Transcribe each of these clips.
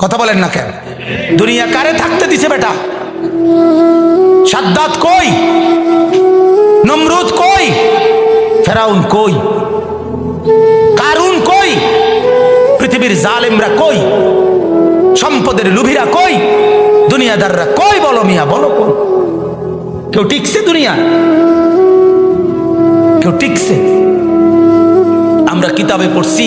কথা বলেন না কেন? দুনিয়া কারে থাকতে দিছে বেটা? সাদ্দাত কই? নমরুদ কই? ফেরাউন কই? কারুন কই? পৃথিবীর জালেমরা কই? সম্পদের লুভিরা কই? দুনিয়াদাররা কই বলো মিয়া, বলো কোন কেউ টিকছে দুনিয়া কেউ টিকছে? আমরা কিতাবে পড়ছি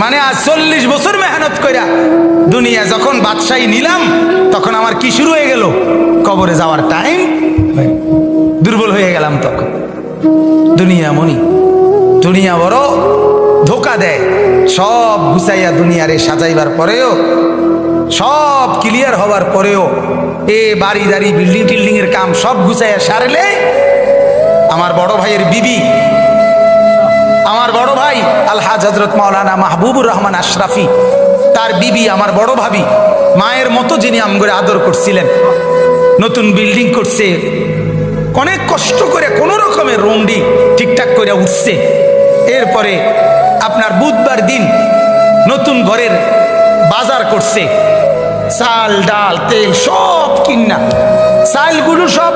মানে আজ চল্লিশ বছর মেহনত কইরা দুনিয়া যখন বাদশাহী নিলাম, তখন আমার কি শুরু হয়ে গেল? কবরে যাওয়ার টাইম দুর্বল হয়ে গেলাম তখন। দুনিয়া মনি, দুনিয়া বড়, ধোকা দেয়। সব গুছাইয়া দুনিয়ারে সাজাইবার পরেও, সব ক্লিয়ার হওয়ার পরেও, এ বাড়ি, দাড়ি বিল্ডিং টিল্ডিং এর কাম সব গুছাইয়া সারলে আমার বড় ভাইয়ের বিবি আমার বড় ভাই আলহাজ হজরত মাওলানা মাহবুবুর রহমান আশরাফি, তার বিবি আমার বড় ভাবি, মায়ের মতো যিনি আমগরে আদর করছিলেন, নতুন বিল্ডিং করছে, অনেক কষ্ট করে কোনো রকমের রুমডি ঠিকঠাক করে উঠছে। এরপরে আপনার বুধবার দিন নতুন ঘরের বাজার করছে, চাল, ডাল, তেল সব কিনা। চালগুলো সব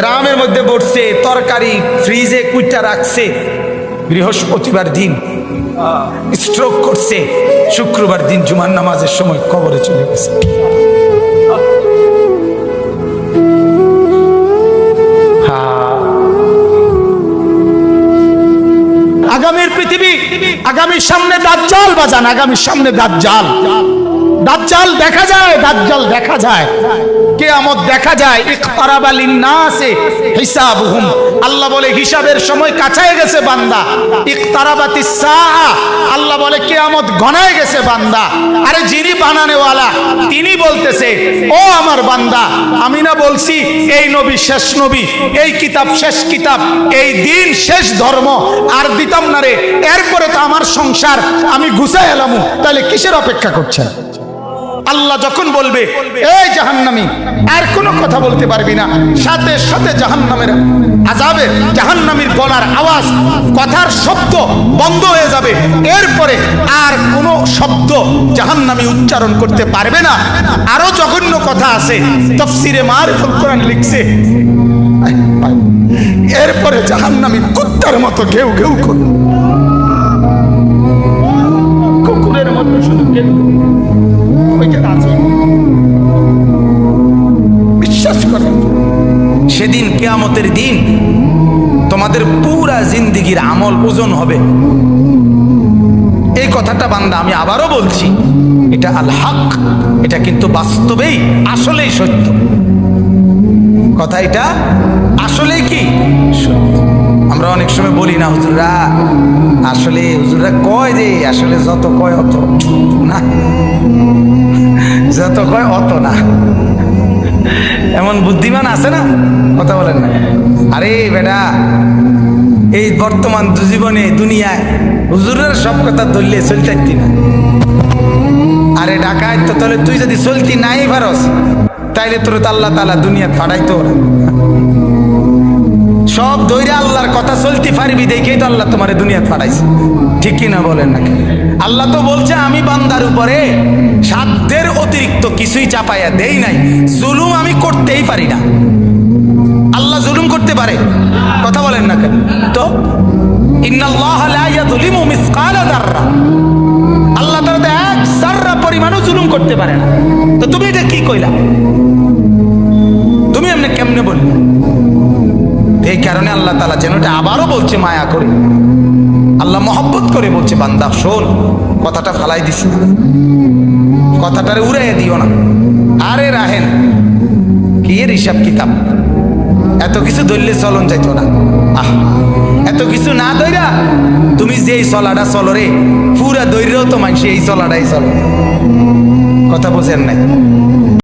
ড্রামের মধ্যে বসছে তরকারি ফ্রিজে কুইটা রাখছে। বৃহস্পতিবার দিন স্ট্রোক করছে, শুক্রবার দিন জুমার নামাজের সময় কবরে চলে গেছে। আগামীর পৃথিবী, আগামীর সামনে দাজ্জাল বাজান, আগামীর সামনে দাজ্জাল। দাজ্জাল দেখা যায় দাঁত দাজ্জাল দেখা যায়। কেয়ামত দেখা যায় আল্লাহ বলে, হিসাবের সময় কাছায় গেছে বান্দা। ইকতারাবাতিস সাআ আল্লাহ বলে, কেয়ামত ঘনায় গেছে বান্দা। আরে যিনি বানানেওয়ালা, তিনি বলতেছে, ও আমার বান্দা, আমি না বলছি, এই নবী শেষ নবী, এই কিতাব শেষ কিতাব, এই দিন শেষ ধর্ম, আর দিতাম না রে, এরপরে তো আমার সংসার, আমি ঘুষাই এলাম, তাহলে কিসের অপেক্ষা করছেন? আল্লাহ যখন বলবে এই জাহান্নামি, আর কোনো কথা বলতে পারবি না। সাথে সাথে জাহান্নামের আজাবে জাহান্নামীর গলার আওয়াজ, কথার শব্দ বন্ধ হয়ে যাবে। এরপরে আর কোনো শব্দ জাহান্নামী উচ্চারণ করতে পারবে না। আরও জঘন্য কথা আছে, তফসিরে মারিফুল কোরআন লিখছে। এরপরে জাহান্নামী কুত্তার মতো ঘেউ ঘেউ করবে কুকুরের মতো শুধু ঘেউ। বিশ্বাস করেন সেদিন কেয়ামতের দিন তোমাদের পুরা জিন্দিগির আমল ওজন হবে। এই কথাটা বান্দা আমি আবারও বলছি, এটা আল হক, এটা কিন্তু বাস্তবেই আসলেই সত্য। কথা এটা আসলেই কি? আমরা অনেক সময় বলি না, হুজুররা, আসলে হুজুররা কয় যে, আসলে যত কয় অত। না। যত কয়, অত না। এমন বুদ্ধিমান আছে না? কথা বলেন না। আরে বেটা, এই বর্তমান জীবনে দুনিয়ায় হুজুরের সব কথা ধরলে চলতে না। আরে ডাকায় তো তাহলে তুই যদি চলতি নাই পারস তাইলে তোর তো আল্লাহ তালা দুনিয়া ফাটাইতো ওরা। সব দৈরে আল্লাহর কথা চলতে পারবি দেখেই তো আল্লাহ তোমার দুনিয়া ফাটাইছে ঠিক কিনা বলেন নাকি? আল্লাহ তো বলছে, আমি বান্দার উপরে সাধ্যের অতিরিক্ত কিছুই চাপাইয়া দেই নাই। জুলুম আমি করতেই পারি না। আল্লাহ জুলুম করতে পারে, কথা বলেন না কেন? তো আল্লাহ পরিমাণও জুলুম করতে পারে না। তো তুমি এটা কি কইলা? তুমি এমনি কেমনে বললে? কারণে আল্লাহ আবারও বলছে, মায়া করে। আল্লাহ মহব্বত করে বলছে, বান্দা, শোন। কথাটা ফালাই না কথাটারে উড়াইয়া দিও না। আরে রাহেন, কি এর হিসাব কিতাব? এত কিছু ধরলে চলন যাইতো না। আহ, এত কিছু না দইরা তুমি যে এই চলাটা চলো রে, পুরা ধৈর্য তো মানুষ এই চলাটাই চলো। কথা বোঝেন নাই?